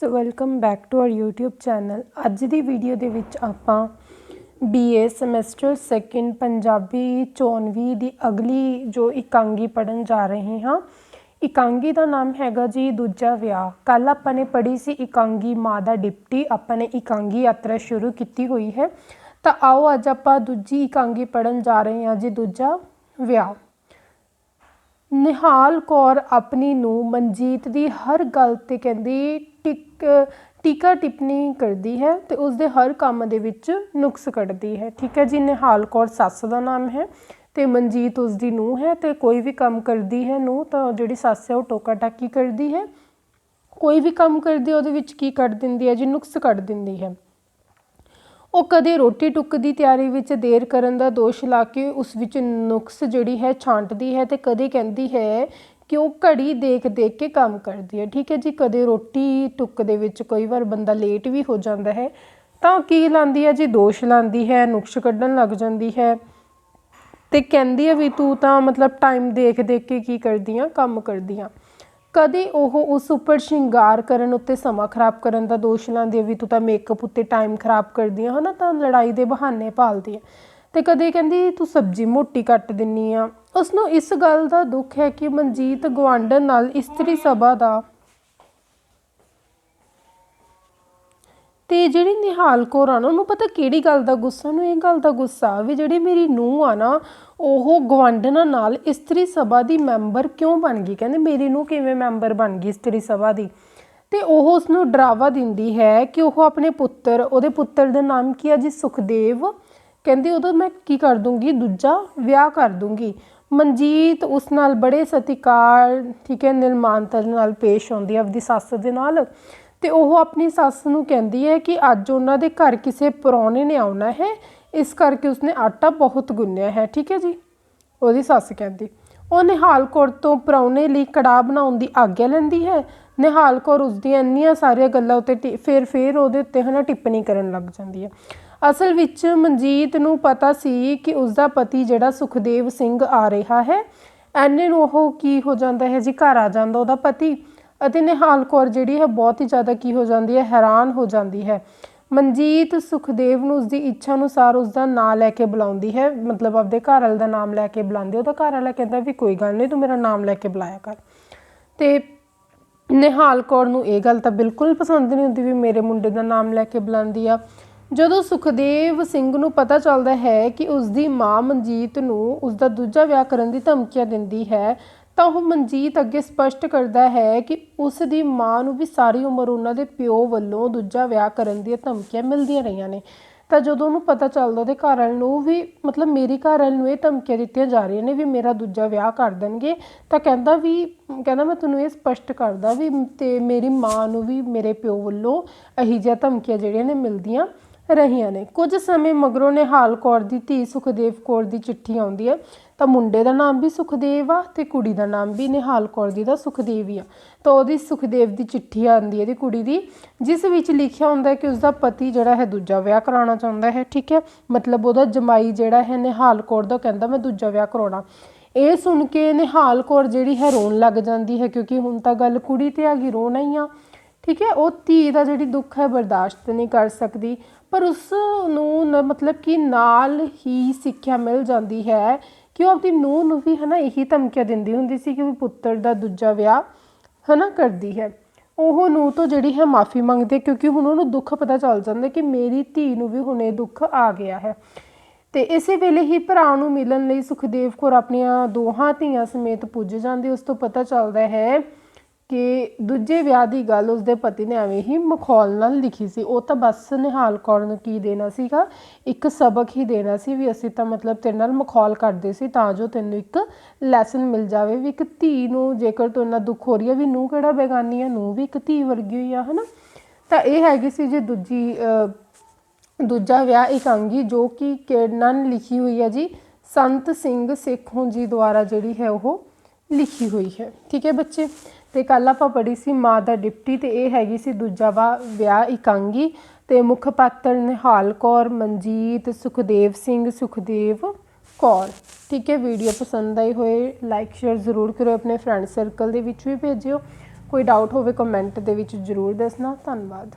So welcome back to our YouTube channel. ਅੱਜ ਦੀ video ਦੇ ਵਿੱਚ ਆਪਾਂ BA ਸਮੈਸਟਰ 2nd ਪੰਜਾਬੀ 94 ਦੀ ਅਗਲੀ ਜੋ ਇਕਾਂਗੀ ਪੜਨ ਜਾ ਰਹੇ ਹਾਂ। ਇਕਾਂਗੀ ਦਾ ਨਾਮ ਹੈਗਾ ਜੀ ਦੂਜਾ ਵਿਆਹ। ਕੱਲ ਆਪਾਂ ਨੇ ਪੜ੍ਹੀ ਸੀ ਇਕਾਂਗੀ ਮਾਂ ਦਾ ਡਿਪਟੀ। ਆਪਾਂ ਨੇ ਇਕਾਂਗੀ ਯਾਤਰਾ ਸ਼ੁਰੂ ਕੀਤੀ ਹੋਈ ਹੈ। ਤਾਂ ਆਓ ਅੱਜ ਆਪਾਂ ਦੂਜੀ ਇਕਾਂਗੀ ਪੜਨ ਜਾ ਰਹੇ ਹਾਂ ਜੀ, ਦੂਜਾ ਵਿਆਹ। ਨਿਹਾਲ ਕੌਰ ਆਪਣੀ ਨੂੰ ਮਨਜੀਤ ਦੀ ਹਰ ਗੱਲ ਤੇ ਕਹਿੰਦੀ ਟਿਕ, ਟੀਕਾ ਟਿੱਪਣੀ ਕਰਦੀ ਹੈ ਤੇ ਉਸਦੇ ਹਰ ਕੰਮ ਦੇ ਵਿੱਚ ਨੁਕਸ ਕੱਢਦੀ ਹੈ। ਠੀਕ ਹੈ ਜੀ, ਨਿਹਾਲ ਕੌਰ ਸੱਸ ਦਾ ਨਾਮ ਹੈ ਤੇ ਮਨਜੀਤ ਉਸਦੀ ਨੂੰਹ ਹੈ ਤੇ ਕੋਈ ਵੀ ਕੰਮ ਕਰਦੀ ਹੈ ਨੂੰਹ ਤਾਂ ਜਿਹੜੀ ਸੱਸ ਹੈ ਉਹ ਟੋਕਾ ਟਾਕੀ ਕਰਦੀ ਹੈ। ਕੋਈ ਵੀ ਕੰਮ ਕਰਦੀ ਉਹਦੇ ਵਿੱਚ ਕੀ ਕੱਢ ਦਿੰਦੀ ਹੈ ਜੀ? ਨੁਕਸ ਕੱਢ ਦਿੰਦੀ ਹੈ। ਉਹ ਕਦੇ ਰੋਟੀ ਟੁੱਕ ਦੀ ਤਿਆਰੀ ਵਿੱਚ ਦੇਰ ਕਰਨ ਦਾ ਦੋਸ਼ ਲਾ ਕੇ ਉਸ ਵਿੱਚ ਨੁਕਸ ਜਿਹੜੀ ਹੈ ਛਾਂਟਦੀ ਹੈ ਤੇ ਕਦੇ ਕਹਿੰਦੀ ਹੈ ਕਿ ਉਹ ਘੜੀ ਦੇਖ ਦੇਖ ਕੇ ਕੰਮ ਕਰਦੀ ਹੈ। ਠੀਕ ਹੈ ਜੀ, ਕਦੇ ਰੋਟੀ ਟੁੱਕ ਦੇ ਵਿੱਚ ਕਈ ਵਾਰ ਬੰਦਾ ਲੇਟ ਵੀ ਹੋ ਜਾਂਦਾ ਹੈ, ਤਾਂ ਕੀ ਲਾਂਦੀ ਹੈ ਜੀ? ਦੋਸ਼ ਲਾਂਦੀ ਹੈ, ਨੁਕਸ ਕੱਢਣ ਲੱਗ ਜਾਂਦੀ ਹੈ ਤੇ ਕਹਿੰਦੀ ਹੈ ਵੀ ਤੂੰ ਤਾਂ ਮਤਲਬ ਟਾਈਮ ਦੇਖ ਦੇਖ ਕੇ ਕੀ ਕਰਦੀ ਆ, ਕੰਮ ਕਰਦੀ ਆ। ਕਦੇ ਉਹ ਉਸ ਉੱਪਰ ਸ਼ਿੰਗਾਰ ਕਰਨ ਉੱਤੇ ਸਮਾਂ ਖਰਾਬ ਕਰਨ ਦਾ ਦੋਸ਼ ਲਾਉਂਦੀ ਹੈ ਵੀ ਤੂੰ ਤਾਂ ਮੇਕਅਪ ਉੱਤੇ ਟਾਈਮ ਖਰਾਬ ਕਰਦੀ ਹੈ ਹਨਾ? ਤਾਂ ਲੜਾਈ ਦੇ ਬਹਾਨੇ ਭਾਲਦੀ ਹੈ ਤੇ ਕਦੇ ਕਹਿੰਦੀ, ਤੂੰ ਸਬਜ਼ੀ ਮੋਟੀ ਕੱਟ ਦਿੰਨੀ ਆ। ਉਸ ਨੂੰ ਇਸ ਗੱਲ ਦਾ ਦੁੱਖ ਹੈ ਕਿ ਮਨਜੀਤ ਗਵਾਂਡਨ ਨਾਲ ਇਸਤਰੀ ਸਭਾ ਦਾ ਤੇ ਜਿਹੜੀ ਨਿਹਾਲ ਕੌਰ ਆ ਨਾ, ਉਹਨੂੰ ਪਤਾ ਕਿਹੜੀ ਗੱਲ ਦਾ ਗੁੱਸਾ? ਉਹਨੂੰ ਇਹ ਗੱਲ ਦਾ ਗੁੱਸਾ ਵੀ ਜਿਹੜੀ ਮੇਰੀ ਨੂੰਹ ਆ ਨਾ, ਉਹ ਗਵਾਂਡਨਾਂ ਨਾਲ ਇਸਤਰੀ ਸਭਾ ਦੀ ਮੈਂਬਰ ਕਿਉਂ ਬਣ ਗਈ? ਕਹਿੰਦੇ ਮੇਰੀ ਨੂੰਹ ਕਿਵੇਂ ਮੈਂਬਰ ਬਣ ਗਈ ਇਸਤਰੀ ਸਭਾ ਦੀ? ਤੇ ਉਹ ਉਸ ਨੂੰ ਡਰਾਵਾ ਦਿੰਦੀ ਹੈ ਕਿ ਉਹ ਆਪਣੇ ਪੁੱਤਰ, ਉਹਦੇ ਪੁੱਤਰ ਦਾ ਨਾਮ ਕੀ ਆ ਜੀ? ਸੁਖਦੇਵ। ਕਹਿੰਦੀ ਉਹਦਾ ਮੈਂ ਕੀ ਕਰ ਦੂੰਗੀ? ਦੂਜਾ ਵਿਆਹ ਕਰ ਦੂੰਗੀ। ਮਨਜੀਤ ਉਸ ਨਾਲ ਬੜੇ ਸਤਿਕਾਰ, ਠੀਕ ਹੈ, ਨਿਰਮਾਨਤਾ ਨਾਲ ਪੇਸ਼ ਆਉਂਦੀ ਹੈ ਆਪਦੀ ਸੱਸ ਦੇ ਨਾਲ। ਤੇ ਉਹ ਆਪਣੀ ਸੱਸ ਨੂੰ ਕਹਿੰਦੀ ਹੈ ਕਿ ਅੱਜ ਉਹਨਾਂ ਦੇ ਘਰ ਕਿਸੇ ਪਰੌਣੇ ਨੇ ਆਉਣਾ ਹੈ, ਇਸ ਕਰਕੇ ਉਸਨੇ ਆਟਾ ਬਹੁਤ ਗੁੰਨਿਆ ਹੈ, ਠੀਕ ਹੈ ਜੀ? ਉਹਦੀ ਸੱਸ ਕਹਿੰਦੀ। ਉਹ ਨਿਹਾਲ ਕੌਰ ਤੋਂ ਪਰੌਣੇ ਲਈ ਕੜਾਹ ਬਣਾਉਣ ਦੀ ਆਗਿਆ ਲੈਂਦੀ ਹੈ। ਨਿਹਾਲ ਕੌਰ ਉਸ ਦੀਆਂ ਇੰਨੀਆਂ ਸਾਰੀਆਂ ਗੱਲਾਂ ਉੱਤੇ ਟਿ, ਫਿਰ ਫਿਰ ਉਹਦੇ ਉੱਤੇ ਹਨਾ ਟਿੱਪਣੀ ਕਰਨ ਲੱਗ ਜਾਂਦੀ ਹੈ। ਅਸਲ ਵਿੱਚ ਮਨਜੀਤ ਨੂੰ ਪਤਾ ਸੀ ਕਿ ਉਸ ਦਾ ਪਤੀ ਜਿਹੜਾ ਸੁਖਦੇਵ ਸਿੰਘ ਆ ਰਿਹਾ ਹੈ। ਐਨੇ ਨੂੰ ਉਹ ਕੀ ਹੋ ਜਾਂਦਾ ਹੈ ਜੀ? ਘਰ ਆ ਜਾਂਦਾ ਉਹਦਾ ਪਤੀ। ਅਤੇ ਨਿਹਾਲ ਕੌਰ ਜਿਹੜੀ ਹੈ ਬਹੁਤ ਹੀ ਜ਼ਿਆਦਾ ਕੀ ਹੋ ਜਾਂਦੀ ਹੈ, ਹੈਰਾਨ ਹੋ ਜਾਂਦੀ ਹੈ। ਮਨਜੀਤ ਸੁਖਦੇਵ ਨੂੰ ਉਸਦੀ ਇੱਛਾ ਅਨੁਸਾਰ ਉਸਦਾ ਨਾਂ ਲੈ ਕੇ ਬੁਲਾਉਂਦੀ ਹੈ। ਮਤਲਬ ਆਪਦੇ ਘਰ ਵਾਲੇ ਦਾ ਨਾਮ ਲੈ ਕੇ ਬੁਲਾਉਂਦੀ ਉਹਦਾ ਘਰ ਵਾਲਾ ਕਹਿੰਦਾ ਵੀ ਕੋਈ ਗੱਲ ਨਹੀਂ, ਤੂੰ ਮੇਰਾ ਨਾਮ ਲੈ ਕੇ ਬੁਲਾਇਆ ਕਰ। ਤੇ ਨਿਹਾਲ ਕੌਰ ਨੂੰ ਇਹ ਗੱਲ ਤਾਂ ਬਿਲਕੁਲ ਪਸੰਦ ਨਹੀਂ ਹੁੰਦੀ ਵੀ ਮੇਰੇ ਮੁੰਡੇ ਦਾ ਨਾਮ ਲੈ ਕੇ ਬੁਲਾਉਂਦੀ ਆ। ਜਦੋਂ ਸੁਖਦੇਵ ਸਿੰਘ ਨੂੰ ਪਤਾ ਚੱਲਦਾ ਹੈ ਕਿ ਉਸ ਦੀ ਮਾਂ ਮਨਜੀਤ ਨੂੰ ਉਸ ਦਾ ਦੂਜਾ ਵਿਆਹ ਕਰਨ ਦੀ ਧਮਕੀਆਂ ਦਿੰਦੀ ਹੈ ਤਾਂ ਉਹ ਮਨਜੀਤ ਅੱਗੇ ਸਪਸ਼ਟ ਕਰਦਾ ਹੈ ਕਿ ਉਸ ਦੀ ਮਾਂ ਨੂੰ ਵੀ ਸਾਰੀ ਉਮਰ ਉਹਨਾਂ ਦੇ ਪਿਓ ਵੱਲੋਂ ਦੂਜਾ ਵਿਆਹ ਕਰਨ ਦੀਆਂ ਧਮਕੀਆਂ ਮਿਲਦੀਆਂ ਰਹੀਆਂ ਨੇ। ਤਾਂ ਜਦੋਂ ਉਹਨੂੰ ਪਤਾ ਚੱਲਦਾ ਉਹਦੇ ਘਰ ਵਾਲੇ ਨੂੰ ਵੀ, ਮਤਲਬ ਮੇਰੀ ਘਰ ਵਾਲੇ ਨੂੰ ਇਹ ਧਮਕੀਆਂ ਦਿੱਤੀਆਂ ਜਾ ਰਹੀਆਂ ਨੇ ਵੀ ਮੇਰਾ ਦੂਜਾ ਵਿਆਹ ਕਰ ਦੇਣਗੇ। ਤਾਂ ਕਹਿੰਦਾ ਵੀ, ਕਹਿੰਦਾ ਮੈਂ ਤੁਹਾਨੂੰ ਇਹ ਸਪਸ਼ਟ ਕਰਦਾ ਵੀ ਤੇ ਮੇਰੀ ਮਾਂ ਨੂੰ ਵੀ ਮੇਰੇ ਪਿਓ ਵੱਲੋਂ ਇਹੀ ਜਿਹੀਆਂ ਧਮਕੀਆਂ ਜਿਹੜੀਆਂ ਨੇ ਮਿਲਦੀਆਂ। ਰਹੀਆਂ ਨੇ। ਕੁਝ ਸਮੇਂ ਮਗਰੋਂ ਨਿਹਾਲ ਕੌਰ ਦੀ ਧੀ ਸੁਖਦੇਵ ਕੌਰ ਦੀ ਚਿੱਠੀ ਆਉਂਦੀ ਹੈ। ਤਾਂ ਮੁੰਡੇ ਦਾ ਨਾਮ ਵੀ ਸੁਖਦੇਵ ਆ ਤੇ ਕੁੜੀ ਦਾ ਨਾਮ ਵੀ ਨਿਹਾਲ ਕੌਰ ਜੀ ਦਾ ਸੁਖਦੇਵ ਹੀ ਆ। ਤਾਂ ਉਹਦੀ ਸੁਖਦੇਵ ਦੀ ਚਿੱਠੀ ਆਉਂਦੀ ਹੈ ਦੀ ਕੁੜੀ ਦੀ, ਜਿਸ ਵਿੱਚ ਲਿਖਿਆ ਹੁੰਦਾ ਕਿ ਉਸਦਾ ਪਤੀ ਜਿਹੜਾ ਹੈ ਦੂਜਾ ਵਿਆਹ ਕਰਾਉਣਾ ਚਾਹੁੰਦਾ ਹੈ, ਠੀਕ ਹੈ? ਮਤਲਬ ਉਹਦਾ ਜਮਾਈ ਜਿਹੜਾ ਹੈ ਨਿਹਾਲ ਕੌਰ ਦਾ ਕਹਿੰਦਾ, ਮੈਂ ਦੂਜਾ ਵਿਆਹ ਕਰਾਉਣਾ। ਇਹ ਸੁਣ ਕੇ ਨਿਹਾਲ ਕੌਰ ਜਿਹੜੀ ਹੈ ਰੋਣ ਲੱਗ ਜਾਂਦੀ ਹੈ, ਕਿਉਂਕਿ ਹੁਣ ਤਾਂ ਗੱਲ ਕੁੜੀ ਤੇ ਆ ਗਈ, ਰੋਣਾ ਹੀ ਆ। ਠੀਕ ਹੈ, ਉਹ ਧੀ ਦਾ ਜਿਹੜੀ ਦੁੱਖ ਹੈ ਬਰਦਾਸ਼ਤ ਨਹੀਂ ਕਰ ਸਕਦੀ। ਪਰ ਉਸ ਨੂੰ ਮਤਲਬ ਕਿ ਨਾਲ ਹੀ ਸਿੱਖਿਆ ਮਿਲ ਜਾਂਦੀ ਹੈ ਕਿ ਉਹ ਆਪਣੀ ਨੂੰਹ ਨੂੰ ਵੀ ਹਨਾ ਇਹੀ ਧਮਕੀਆਂ ਦਿੰਦੀ ਹੁੰਦੀ ਸੀ ਕਿ ਵੀ ਪੁੱਤਰ ਦਾ ਦੂਜਾ ਵਿਆਹ ਹਨਾ ਕਰਦੀ ਹੈ। ਉਹ ਨੂੰ ਤੋਂ ਜਿਹੜੀ ਹੈ ਮਾਫੀ ਮੰਗਦੇ ਕਿਉਂਕਿ ਹੁਣ ਉਹਨੂੰ ਦੁੱਖ ਪਤਾ ਚੱਲ ਜਾਂਦਾ ਕਿ ਮੇਰੀ ਧੀ ਨੂੰ ਵੀ ਹੁਣ ਇਹ ਦੁੱਖ ਆ ਗਿਆ ਹੈ। ਤੇ ਇਸੇ ਵੇਲੇ ਹੀ ਭਰਾ ਨੂੰ ਮਿਲਣ ਲਈ ਸੁਖਦੇਵ ਕੌਰ ਆਪਣੀਆਂ ਦੋਹਾਂ ਧੀਆਂ ਸਮੇਤ ਪੁੱਜ ਜਾਂਦੀ। ਉਸ ਤੋਂ ਪਤਾ ਚੱਲਦਾ ਹੈ ਕਿ ਦੂਜੇ ਵਿਆਹ ਦੀ ਗੱਲ ਉਸਦੇ ਪਤੀ ਨੇ ਐਵੇਂ ਹੀ ਮਖੌਲ ਨਾਲ ਲਿਖੀ ਸੀ। ਉਹ ਤਾਂ ਬਸ ਨਿਹਾਲ ਕੌਰ ਨੂੰ ਕੀ ਦੇਣਾ ਸੀਗਾ? ਇੱਕ ਸਬਕ ਹੀ ਦੇਣਾ ਸੀ ਵੀ ਅਸੀਂ ਤਾਂ ਮਤਲਬ ਤੇਰੇ ਨਾਲ ਮਖੌਲ ਕਰਦੇ ਸੀ, ਤਾਂ ਜੋ ਤੈਨੂੰ ਇੱਕ ਲੈਸਨ ਮਿਲ ਜਾਵੇ ਵੀ ਇੱਕ ਧੀ ਨੂੰ ਜੇਕਰ ਤੂੰ ਨਾ ਦੁੱਖ ਹੋ ਰਹੀ ਹੈ ਵੀ ਨੂੰ ਕਿਹੜਾ ਬੇਗਾਨੀ ਹੈ ਨੂੰ ਵੀ ਇੱਕ ਧੀ ਵਰਗੀ ਹੋਈ ਆ, ਹਨਾ? ਤਾਂ ਇਹ ਹੈਗੀ ਸੀ ਜੇ ਦੂਜੀ ਦੂਜਾ ਵਿਆਹ ਇਕਾਂਗੀ ਜੋ ਕਿ ਕਿਰਨਨ ਲਿਖੀ ਹੋਈ ਹੈ ਜੀ? ਸੰਤ ਸਿੰਘ ਸੇਖੋਂ ਜੀ ਦੁਆਰਾ ਜਿਹੜੀ ਹੈ ਉਹ ਲਿਖੀ ਹੋਈ ਹੈ। ਠੀਕ ਹੈ ਬੱਚੇ? ਤੇ ਕੱਲ ਆਪਾਂ ਪੜ੍ਹੀ ਸੀ ਮਾਂ ਦਾ ਡਿਪਟੀ ਤੇ ਇਹ ਹੈਗੀ ਸੀ ਦੂਜਾ ਵਿਆਹ ਇਕਾਂਗੀ ਤੇ ਮੁੱਖ ਪਾਤਰ ਨਿਹਾਲ ਕੌਰ, ਮਨਜੀਤ, ਸੁਖਦੇਵ ਸਿੰਘ, ਸੁਖਦੇਵ ਕੌਰ। ਠੀਕ ਹੈ, ਵੀਡੀਓ ਪਸੰਦ ਆਈ ਹੋਏ ਲਾਈਕ ਸ਼ੇਅਰ ਜ਼ਰੂਰ ਕਰੋ ਆਪਣੇ ਫਰੈਂਡ ਸਰਕਲ ਦੇ ਵਿੱਚ ਵੀ ਭੇਜਿਓ। ਕੋਈ ਡਾਊਟ ਹੋਵੇ ਕਮੈਂਟ ਦੇ ਵਿੱਚ ਜ਼ਰੂਰ ਦੱਸਣਾ। ਧੰਨਵਾਦ।